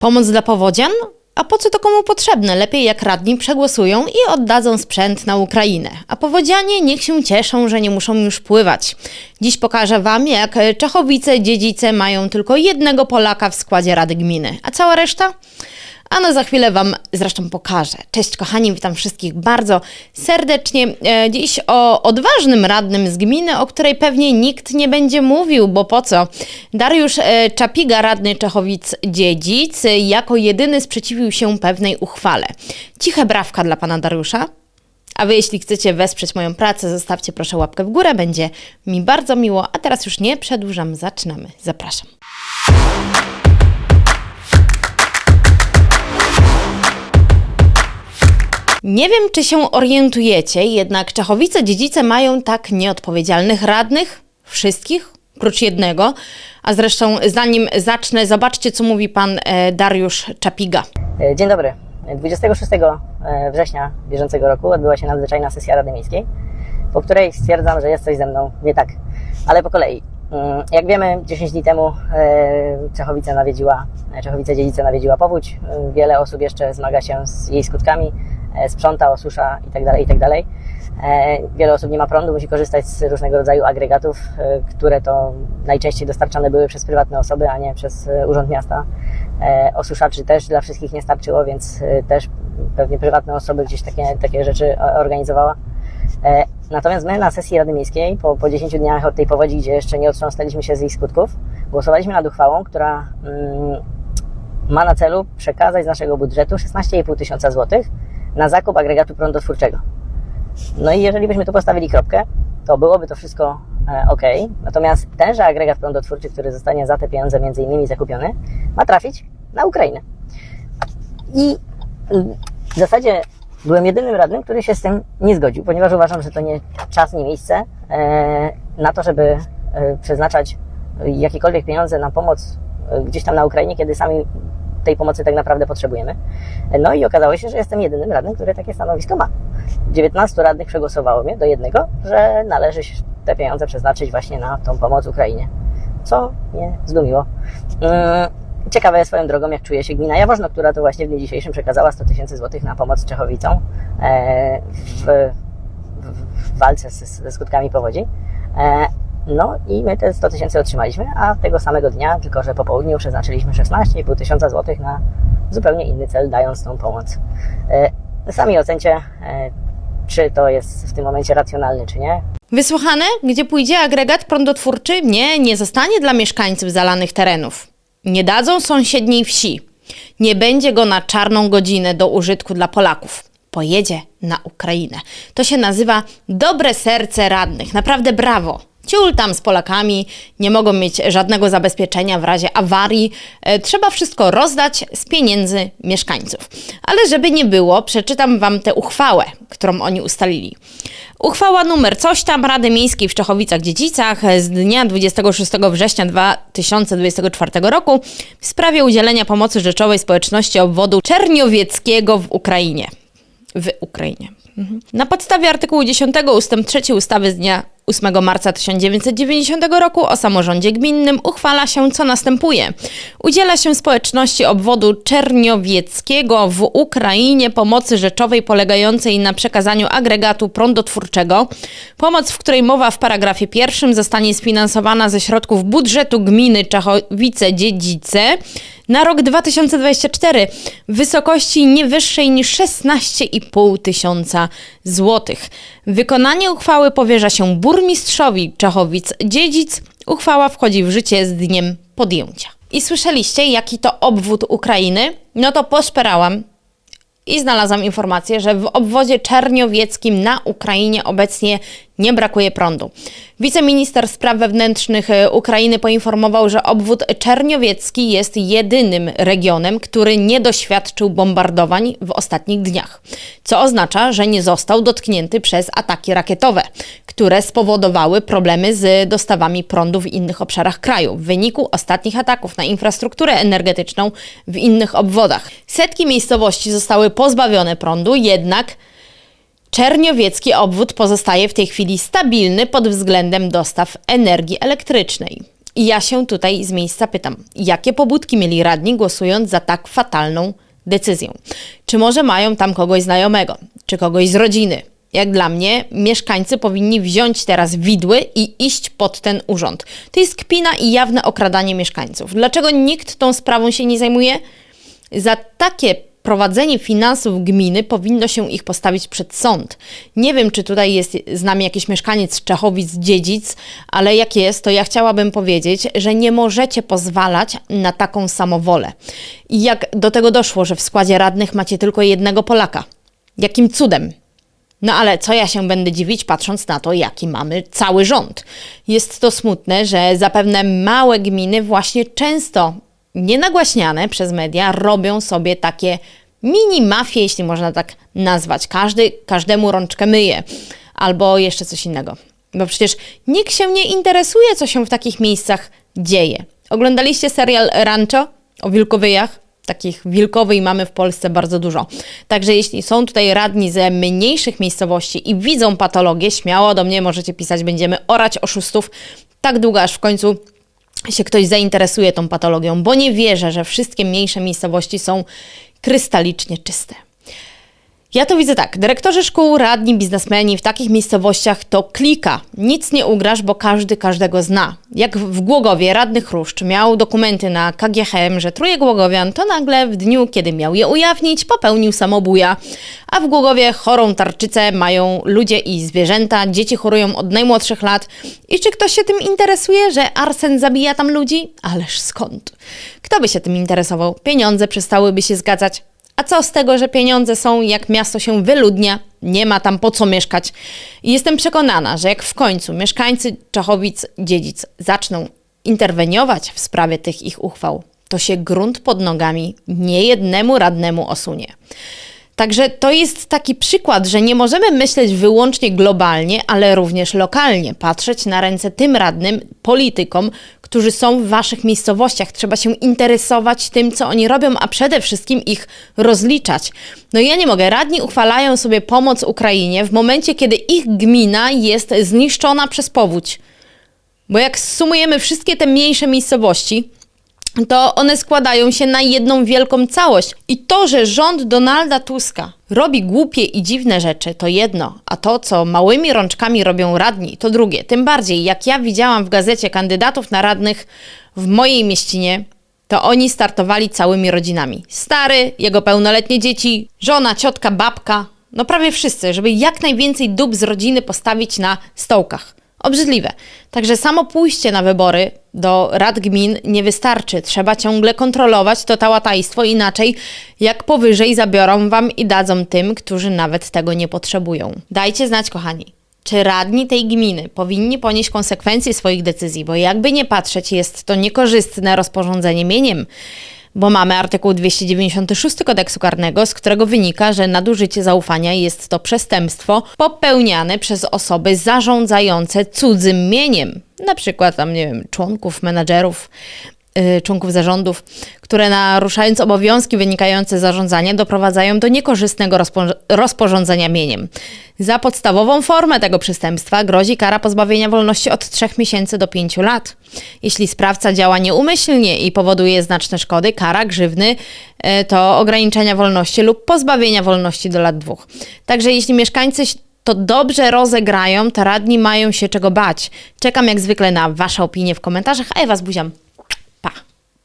Pomoc dla powodzian? A po co to komu potrzebne? Lepiej jak radni przegłosują i oddadzą sprzęt na Ukrainę. A powodzianie niech się cieszą, że nie muszą już pływać. Dziś pokażę Wam, jak Czechowice, dziedzice mają tylko jednego Polaka w składzie Rady Gminy. A cała reszta? A no za chwilę Wam zresztą pokażę. Cześć kochani, witam wszystkich bardzo serdecznie. E, Dziś o odważnym radnym z gminy, o której pewnie nikt nie będzie mówił, bo po co? Dariusz e, Czapiga, radny Czechowic-Dziedzic, e, jako jedyny sprzeciwił się pewnej uchwale. Ciche brawka dla pana Dariusza. A wy, jeśli chcecie wesprzeć moją pracę, zostawcie proszę łapkę w górę, będzie mi bardzo miło. A teraz już nie przedłużam, zaczynamy. Zapraszam. Nie wiem, czy się orientujecie, jednak Czechowice-dziedzice mają tak nieodpowiedzialnych radnych, wszystkich, prócz jednego. A zresztą, zanim zacznę, zobaczcie, co mówi pan e, Dariusz Czapiga. E, Dzień dobry. 26 e, września bieżącego roku odbyła się nadzwyczajna sesja Rady Miejskiej, po której stwierdzam, że jest coś ze mną nie tak. Ale po kolei. Mm, Jak wiemy, 10 dni temu Czechowice nawiedziła, Czechowice dziedzice nawiedziła powódź. Wiele osób jeszcze zmaga się z jej skutkami, sprząta, osusza itd., itd. E, Wiele osób nie ma prądu, musi korzystać z różnego rodzaju agregatów, e, które to najczęściej dostarczane były przez prywatne osoby, a nie przez e, Urząd Miasta. E, Osuszaczy też dla wszystkich nie starczyło, więc e, też pewnie prywatne osoby gdzieś takie, takie rzeczy organizowała. E, Natomiast my na sesji Rady Miejskiej, po, po 10 dniach od tej powodzi, gdzie jeszcze nie otrząsnęliśmy się z jej skutków, głosowaliśmy nad uchwałą, która mm, ma na celu przekazać z naszego budżetu 16,5 tysiąca złotych na zakup agregatu prądotwórczego. No i jeżeli byśmy tu postawili kropkę, to byłoby to wszystko e, ok. Natomiast tenże agregat prądotwórczy, który zostanie za te pieniądze między innymi zakupiony, ma trafić na Ukrainę. I mm, w zasadzie byłem jedynym radnym, który się z tym nie zgodził, ponieważ uważam, że to nie czas, nie miejsce e, na to, żeby e, przeznaczać jakiekolwiek pieniądze na pomoc gdzieś tam na Ukrainie, kiedy sami tej pomocy tak naprawdę potrzebujemy. No i okazało się, że jestem jedynym radnym, który takie stanowisko ma. 19 radnych przegłosowało mnie do jednego, że należy te pieniądze przeznaczyć właśnie na tą pomoc Ukrainie. Co mnie zdumiło. Mm, Ciekawe swoją drogą, jak czuje się gmina Jaworzno, która to właśnie w dniu dzisiejszym przekazała 100 tysięcy złotych na pomoc Czechowicom e, w, w, walce ze skutkami powodzi. No i my te 100 tysięcy otrzymaliśmy, a tego samego dnia, tylko że po południu przeznaczyliśmy 16,5 tysiąca złotych na zupełnie inny cel, dając tą pomoc. E, Sami ocencie, e, czy to jest w tym momencie racjonalne, czy nie. Wysłuchane, gdzie pójdzie agregat prądotwórczy? Nie, nie zostanie dla mieszkańców zalanych terenów. Nie dadzą sąsiedniej wsi. Nie będzie go na czarną godzinę do użytku dla Polaków. Pojedzie na Ukrainę. To się nazywa dobre serce radnych. Naprawdę brawo. Ciul tam z Polakami, nie mogą mieć żadnego zabezpieczenia w razie awarii. E, trzeba wszystko rozdać z pieniędzy mieszkańców. Ale żeby nie było, przeczytam Wam tę uchwałę, którą oni ustalili. Uchwała numer coś tam Rady Miejskiej w Czechowicach-Dziedzicach z dnia 26 września 2024 roku w sprawie udzielenia pomocy rzeczowej społeczności obwodu Czerniowieckiego w Ukrainie. W Ukrainie. Mhm. Na podstawie artykułu 10 ust. 3 ustawy z dnia 8 marca 1990 roku o samorządzie gminnym uchwala się, co następuje. Udziela się społeczności obwodu Czerniowieckiego w Ukrainie pomocy rzeczowej polegającej na przekazaniu agregatu prądotwórczego. Pomoc, w której mowa w paragrafie pierwszym zostanie sfinansowana ze środków budżetu gminy Czechowice-Dziedzice na rok 2024 w wysokości nie wyższej niż 16,5 tysiąca złotych. Wykonanie uchwały powierza się burmistrzowi Czechowic-Dziedzic. Uchwała wchodzi w życie z dniem podjęcia. I słyszeliście, jaki to obwód Ukrainy? No to poszperałam i znalazłam informację, że w obwodzie czerniowieckim na Ukrainie obecnie nie brakuje prądu. Wiceminister spraw wewnętrznych e, Ukrainy poinformował, że obwód czerniowiecki jest jedynym regionem, który nie doświadczył bombardowań w ostatnich dniach, co oznacza, że nie został dotknięty przez ataki rakietowe, które spowodowały problemy z dostawami prądu w innych obszarach kraju w wyniku ostatnich ataków na infrastrukturę energetyczną w innych obwodach. Setki miejscowości zostały pozbawione prądu, jednak Czerniowiecki obwód pozostaje w tej chwili stabilny pod względem dostaw energii elektrycznej. I ja się tutaj z miejsca pytam, jakie pobudki mieli radni głosując za tak fatalną decyzją? Czy może mają tam kogoś znajomego, czy kogoś z rodziny? Jak dla mnie, mieszkańcy powinni wziąć teraz widły i iść pod ten urząd. To jest kpina i jawne okradanie mieszkańców. Dlaczego nikt tą sprawą się nie zajmuje? Za takie prowadzenie finansów gminy powinno się ich postawić przed sąd. Nie wiem, czy tutaj jest z nami jakiś mieszkaniec Czechowic, Dziedzic, ale jak jest, to ja chciałabym powiedzieć, że nie możecie pozwalać na taką samowolę. I jak do tego doszło, że w składzie radnych macie tylko jednego Polaka? Jakim cudem? No ale co ja się będę dziwić, patrząc na to, jaki mamy cały rząd. Jest to smutne, że zapewne małe gminy właśnie często nienagłaśniane przez media robią sobie takie mini mafie, jeśli można tak nazwać. Każdy każdemu rączkę myje, albo jeszcze coś innego. Bo przecież nikt się nie interesuje, co się w takich miejscach dzieje. Oglądaliście serial Rancho o wilkowyjach? Takich wilkowej mamy w Polsce bardzo dużo. Także jeśli są tutaj radni ze mniejszych miejscowości i widzą patologię, śmiało do mnie możecie pisać, będziemy orać oszustów tak długo, aż w końcu się ktoś zainteresuje tą patologią, bo nie wierzę, że wszystkie mniejsze miejscowości są krystalicznie czyste. Ja to widzę tak. Dyrektorzy szkół, radni, biznesmeni w takich miejscowościach to klika. Nic nie ugrasz, bo każdy każdego zna. Jak w Głogowie radny Chruszcz miał dokumenty na KGHM, że truje Głogowian, to nagle w dniu, kiedy miał je ujawnić, popełnił samobuja. A w Głogowie chorą tarczycę mają ludzie i zwierzęta, dzieci chorują od najmłodszych lat. I czy ktoś się tym interesuje, że arsen zabija tam ludzi? Ależ skąd? Kto by się tym interesował? Pieniądze przestałyby się zgadzać. A co z tego, że pieniądze są, jak miasto się wyludnia, nie ma tam po co mieszkać. I jestem przekonana, że jak w końcu mieszkańcy Czechowic, Dziedzic zaczną interweniować w sprawie tych ich uchwał, to się grunt pod nogami niejednemu radnemu osunie. Także to jest taki przykład, że nie możemy myśleć wyłącznie globalnie, ale również lokalnie, patrzeć na ręce tym radnym, politykom, którzy są w waszych miejscowościach. Trzeba się interesować tym, co oni robią, a przede wszystkim ich rozliczać. No ja nie mogę. Radni uchwalają sobie pomoc Ukrainie w momencie, kiedy ich gmina jest zniszczona przez powódź. Bo jak sumujemy wszystkie te mniejsze miejscowości, to one składają się na jedną wielką całość. I to, że rząd Donalda Tuska robi głupie i dziwne rzeczy, to jedno, a to, co małymi rączkami robią radni, to drugie. Tym bardziej, jak ja widziałam w gazecie kandydatów na radnych w mojej mieścinie, to oni startowali całymi rodzinami. Stary, jego pełnoletnie dzieci, żona, ciotka, babka, no prawie wszyscy, żeby jak najwięcej dób z rodziny postawić na stołkach. Obrzydliwe. Także samo pójście na wybory do rad gmin nie wystarczy. Trzeba ciągle kontrolować to tałatajstwo, inaczej jak powyżej zabiorą wam i dadzą tym, którzy nawet tego nie potrzebują. Dajcie znać, kochani. Czy radni tej gminy powinni ponieść konsekwencje swoich decyzji, bo jakby nie patrzeć, jest to niekorzystne rozporządzenie mieniem bo mamy artykuł 296 kodeksu karnego, z którego wynika, że nadużycie zaufania jest to przestępstwo popełniane przez osoby zarządzające cudzym mieniem, na przykład tam, nie wiem, członków, menadżerów, członków zarządów, które naruszając obowiązki wynikające z zarządzania doprowadzają do niekorzystnego rozpo- rozporządzenia mieniem. Za podstawową formę tego przestępstwa grozi kara pozbawienia wolności od 3 miesięcy do 5 lat. Jeśli sprawca działa nieumyślnie i powoduje znaczne szkody, kara grzywny y, to ograniczenia wolności lub pozbawienia wolności do lat dwóch. Także jeśli mieszkańcy to dobrze rozegrają, to radni mają się czego bać. Czekam jak zwykle na Wasze opinie w komentarzach, a ja Was buziam.